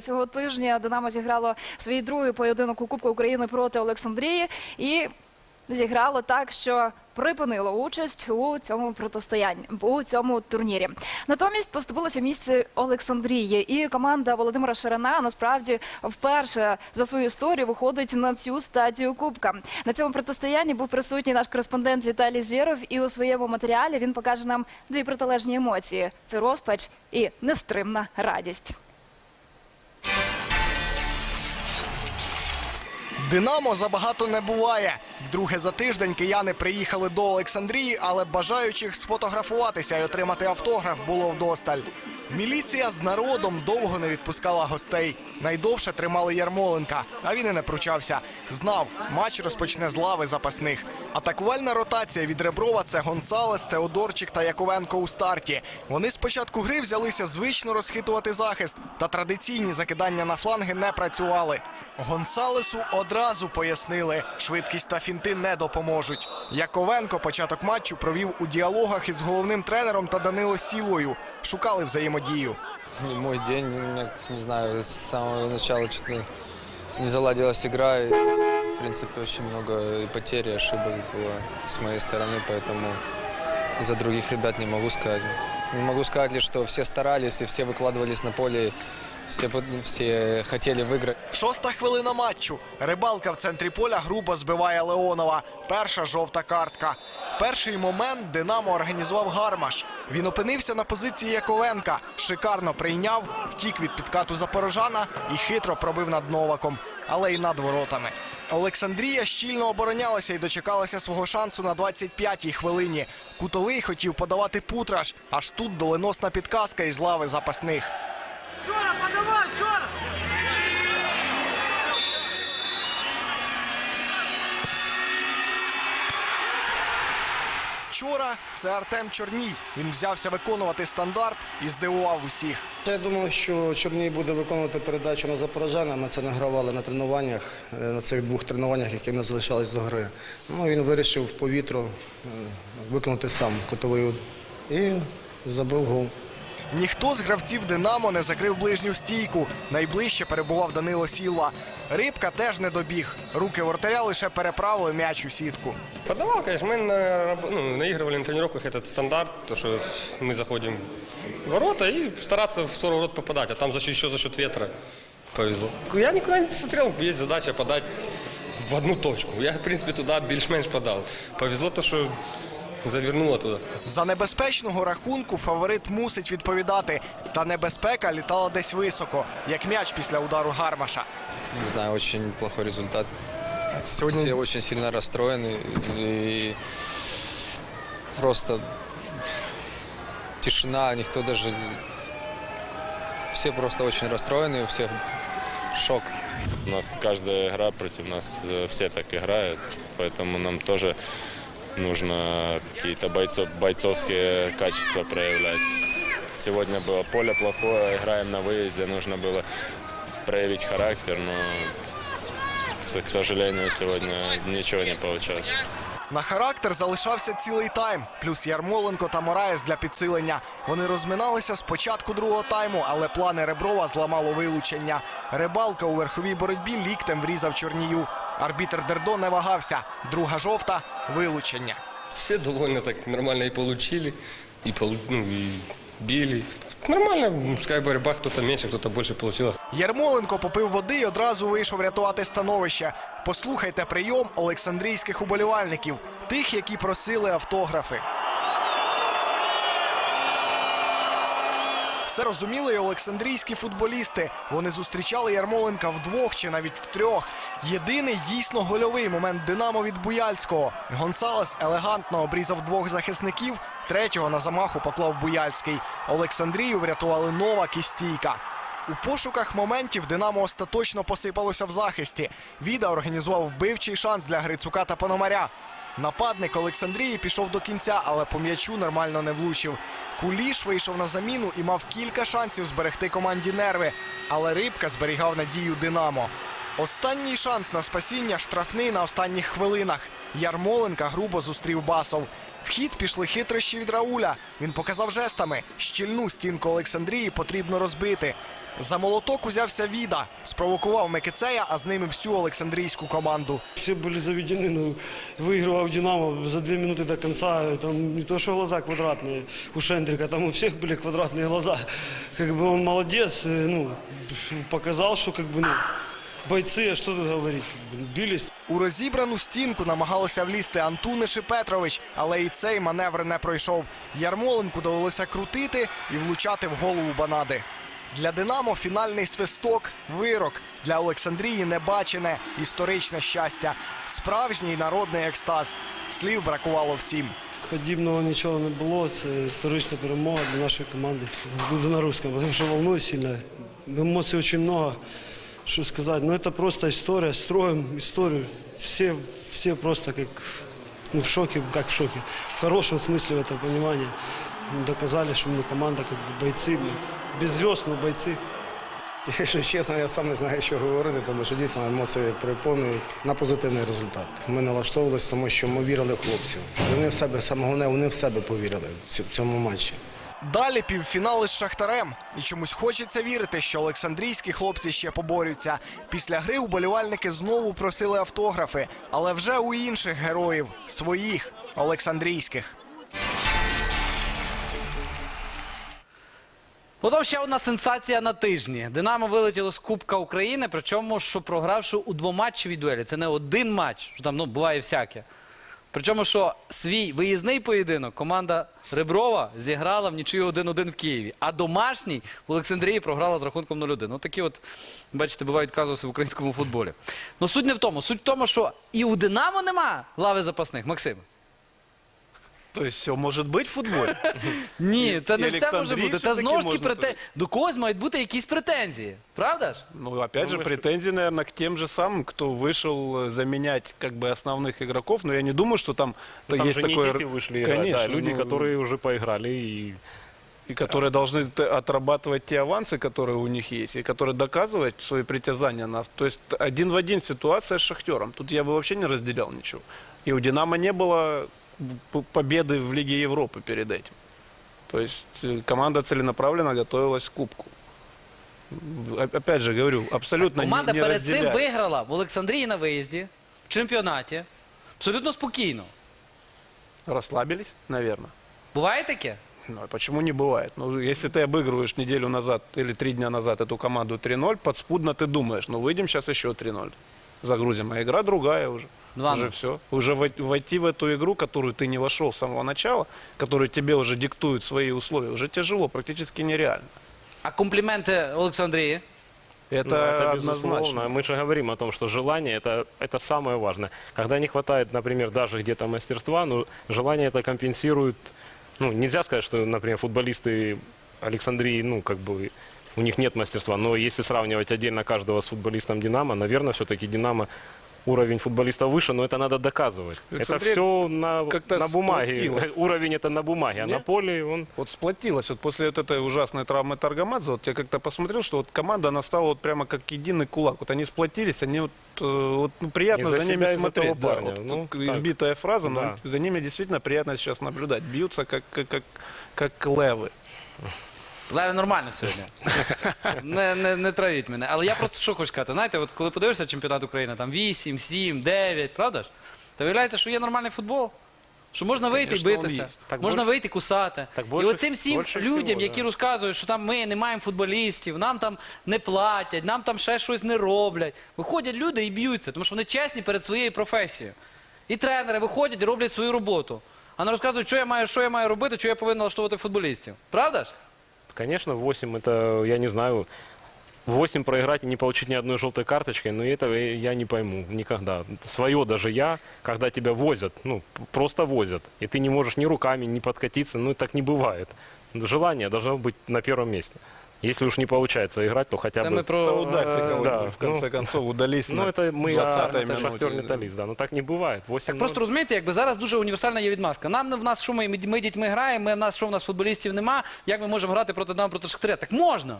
Цього тижня Динамо зіграло свій другий поєдинок у Кубку України проти Олександрії і зіграло так, що припинило участь у цьому протистоянні у цьому турнірі. Натомість поступилося місце Олександрії, і команда Володимира Шарана насправді вперше за свою історію виходить на цю стадію Кубка. На цьому протистоянні був присутній наш кореспондент Віталій Звєров, і у своєму матеріалі він покаже нам дві протилежні емоції: це розпач і нестримна радість. Динамо забагато не буває. Вдруге за тиждень кияни приїхали до Олександрії, але бажаючих сфотографуватися і отримати автограф було вдосталь. Міліція з народом довго не відпускала гостей. Найдовше тримали Ярмоленка, а він і не пручався. Знав, матч розпочне з лави запасних. Атакувальна ротація від Реброва це Гонсалес, Теодорчик та Яковенко у старті. Вони з початку гри взялися звично розхитувати захист, та традиційні закидання на фланги не працювали. Гонсалесу одразу пояснили, швидкість та фінти не допоможуть. Яковенко початок матчу провів у діалогах із головним тренером та Данило Сілою Шукали взаємодію. Не мой день, у меня, не знаю, с самого начала что-то не заладилась игра. И, в принципе, очень много и потерь, и ошибок было с моей стороны, поэтому за других ребят не могу сказать. Не могу сказать лишь, что все старались и все выкладывались на поле, все, под- все хотели выиграть. Шоста хвилина матчу. Рибалка в центрі поля грубо збиває Леонова. Перша жовта картка. Перший момент Динамо організував гармаш. Він опинився на позиції Яковенка. Шикарно прийняв, втік від підкату запорожана і хитро пробив над Новаком, але й над воротами. Олександрія щільно оборонялася і дочекалася свого шансу на 25-й хвилині. Кутовий хотів подавати путраш, аж тут доленосна підказка із лави запасних. Вчора це Артем Чорній. Він взявся виконувати стандарт і здивував усіх. Я думав, що Чорній буде виконувати передачу на запорожана. Ми це награвали на тренуваннях, е, на цих двох тренуваннях, які не залишались до гри. Ну, він вирішив в повітру е, виконати сам кутовий і забив гол. Ніхто з гравців Динамо не закрив ближню стійку. Найближче перебував Данило Сілва. Рибка теж не добіг. Руки вратаря лише переправили м'яч у сітку. Подавал, конечно. Мы на, раб- ну, наигрывали на тренировках этот стандарт, то, что мы заходим в ворота и стараться в 40 ворот попадать, а там за, счет- еще за счет ветра повезло. Я никуда не смотрел, есть задача подать в одну точку. Я, в принципе, туда більш-менш подал. Повезло то, что завернуло туда. За небезпечного рахунку фаворит мусить відповідати. Та небезпека літала десь високо, як м'яч після удару Гармаша. Не знаю, очень плохой результат. Сегодня- Все очень сильно расстроены и просто тишина, никто даже... Все просто очень расстроены, у всех шок. У нас каждая игра против нас э, все так играют, поэтому нам тоже нужно какие-то бойцов, бойцовские качества проявлять. Сегодня было поле плохое, играем на выезде, нужно было проявить характер, но, к к сожалению, сегодня ничего не получалось. На характер залишався цілий тайм, плюс Ярмоленко та Мораєс для підсилення. Вони розминалися з початку другого тайму, але плани Реброва зламало вилучення. Рибалка у верховій боротьбі ліктем врізав Чорнію. Арбітр Дердо не вагався. Друга жовта вилучення. Все довольно так нормально і получили, і ну, і білі. Нормально, пускай боротьба, кто-то меньше, кто-то больше получил. Ярмоленко попив води і одразу вийшов рятувати становище. Послухайте прийом олександрійських уболівальників, тих, які просили автографи. Все розуміли і олександрійські футболісти. Вони зустрічали Ярмоленка вдвох чи навіть втрьох. Єдиний дійсно гольовий момент Динамо від Буяльського. Гонсалес елегантно обрізав двох захисників. Третього на замаху поклав Буяльський. Олександрію врятували Новак і Стійка. У пошуках моментів Динамо остаточно посипалося в захисті. Віда організував вбивчий шанс для Грицука та Пономаря. Нападник Олександрії пішов до кінця, але по м'ячу нормально не влучив. Куліш вийшов на заміну і мав кілька шансів зберегти команді нерви. Але Рибка зберігав надію Динамо. Останній шанс на спасіння штрафний на останніх хвилинах. Ярмоленка грубо зустрів Басов. В хід пішли хитрощі від Рауля. Він показав жестами. Щільну стінку Олександрії потрібно розбити. За молоток узявся Віда, спровокував Мекицея, а з ними всю Олександрійську команду. Все были заведены, ну, выигрывал «Динамо» за две минуты до конца. Там не то, что глаза квадратные у Шендрика, там у всех были квадратные глаза. Как бы он молодец, э, ну, показал, что как бы, ну, бойцы, а что тут говорить, как бы, бились. У розібрану стінку намагалося влізти Антуниш і Петрович, але і цей маневр не пройшов. Ярмоленку довелося крутити і влучати в голову Банади. Для Динамо фінальний свисток вирок. Для Олександрії небачене історичне щастя. Справжній народний екстаз. Слів бракувало всім. Подібного нічого не було. Це історична перемога для нашої команди. Буду на русском, тому що волнуюсь сильно. Емоцій дуже багато Що сказати, ну це просто історія, строїмо історію. Всі, всі просто як ну, в шоке, как в шоке. В хорошем смысле в этом понимании. Доказали, что мы команда, как бы бойцы. мы Без звезд, но бойцы. Якщо чесно, я сам не знаю, що говорити, тому що дійсно емоції переповнюють на позитивний результат. Ми налаштовувалися, тому що ми вірили в хлопців. Вони в себе, саме головне, вони в себе повірили в ці- в цьому матчі. Далі півфінали з Шахтарем. І чомусь хочеться вірити, що Олександрійські хлопці ще поборються. Після гри уболівальники знову просили автографи, але вже у інших героїв своїх Олександрійських. Потім ще одна сенсація на тижні. Динамо вилетіло з Кубка України, причому що програвши у двоматчевій дуелі. Це не один матч, що там ну, буває всяке. Причому, що свій виїзний поєдинок команда Реброва зіграла в нічию 1-1 в Києві, а домашній в Олександрії програла з рахунком 0-1. Ну такі от, бачите, бувають казуси в українському футболі. Ну суть не в тому. Суть в тому, що і у Динамо нема лави запасних. Максим. То есть все может быть в футболе? Ні, це не і все може Олександрії бути. Це все-таки знову ж таки можна про те, туди. до когось мають бути якісь претензії. Правда ж? Ну, опять же, претензии, наверное, к тем же самым, кто вышел э, заменять как бы основных игроков. Но я не думаю, что там, Ну, Там есть же такое... не дети вышли играть, Конечно, да, люди, ну, которые уже поиграли и И которые должны т- отрабатывать те авансы, которые у них есть, и которые доказывают свои притязания на нас. То есть один в один ситуация с Шахтером. Тут я бы вообще не разделял ничего. И у Динамо не было п- победы в Лиге Европы перед этим. То есть э, команда целенаправленно готовилась к Кубку. О- Опять же говорю, абсолютно не- Команда не, перед цим разделяю. виграла в Олександрії на виїзді, в чемпіонаті. Абсолютно спокійно. Расслабились, наверное. Буває таке? Ну, а почему не бывает? Ну, если ты обыгрываешь неделю назад или три дня назад эту команду 3-0, подспудно ты думаешь, ну, выйдем сейчас еще 3-0. Загрузим, а игра другая уже. 2:0. Уже все. Уже вой- войти в эту игру, которую ты не вошел с самого начала, которую тебе уже диктуют свои условия, уже тяжело, практически нереально. А компліменти Олександрії? Это, Ну, это однозначно. безусловно. Мы же говорим о том, что желание это, это самое важное. Когда не хватает, например, даже где-то мастерства, ну, желание это компенсирует. Ну, нельзя сказать, что, например, футболисты Александрии, ну, как бы у них нет мастерства. Но если сравнивать отдельно каждого с футболистом Динамо, наверное, все-таки Динамо уровень футболиста выше, но это надо доказывать. Это Александрия все на, на бумаге. сплотилась. Уровень это на бумаге, а Не? на поле он Вот сплотилась вот после вот этой ужасной травмы Таргамадзе, вот я как-то посмотрел, что вот команда, она стала вот прямо как единый кулак. Вот они сплотились, они вот, э, вот ну, приятно за за, ними смотреть. да. парня. Вот Ну, так. избитая фраза, но Да. за ними действительно приятно сейчас наблюдать. Бьются как, как, как, как левы. Леве нормально сьогодні. не, не, не травіть мене. Але я просто що хочу сказати. Знаєте, от коли подивишся чемпіонат України, там 8, 7, 9, правда ж? То виявляється, що є нормальний футбол. Що можна вийти Конечно, і он битися, есть. Так можна больше- вийти кусати. так і больше- оцим всім больше людям, всього, які да. розказують, що там ми не маємо футболістів, нам там не платять, нам там ще щось не роблять. Виходять люди і б'ються, тому що вони чесні перед своєю професією. І тренери виходять і роблять свою роботу. А не розказують, що я маю, що я маю робити, що я повинен налаштовувати футболістів. Правда ж? Конечно, 8 это, я не знаю, 8 проиграть и не получить ни одной желтой карточкой, но этого я не пойму никогда. Свое даже я, когда тебя возят, ну, п- просто возят, и ты не можешь ни руками, ни подкатиться, ну, так не бывает. Желание должно быть на первом месте. Если уж не получается играть, то хотя Це бы... ми про Это ударь е, ты кого-нибудь, да, в конце ну, концов, удались Ну, на это мы 20-й это шахтер минуте. металлист, да, но так не бывает. 8 Так просто розумієте, якби зараз дуже універсальна є відмазка. Нам не в нас що ми, ми дітьми граємо, ми в нас що в нас футболістів нема. Як ми можемо грати проти нам проти Шахтаря? Так можна.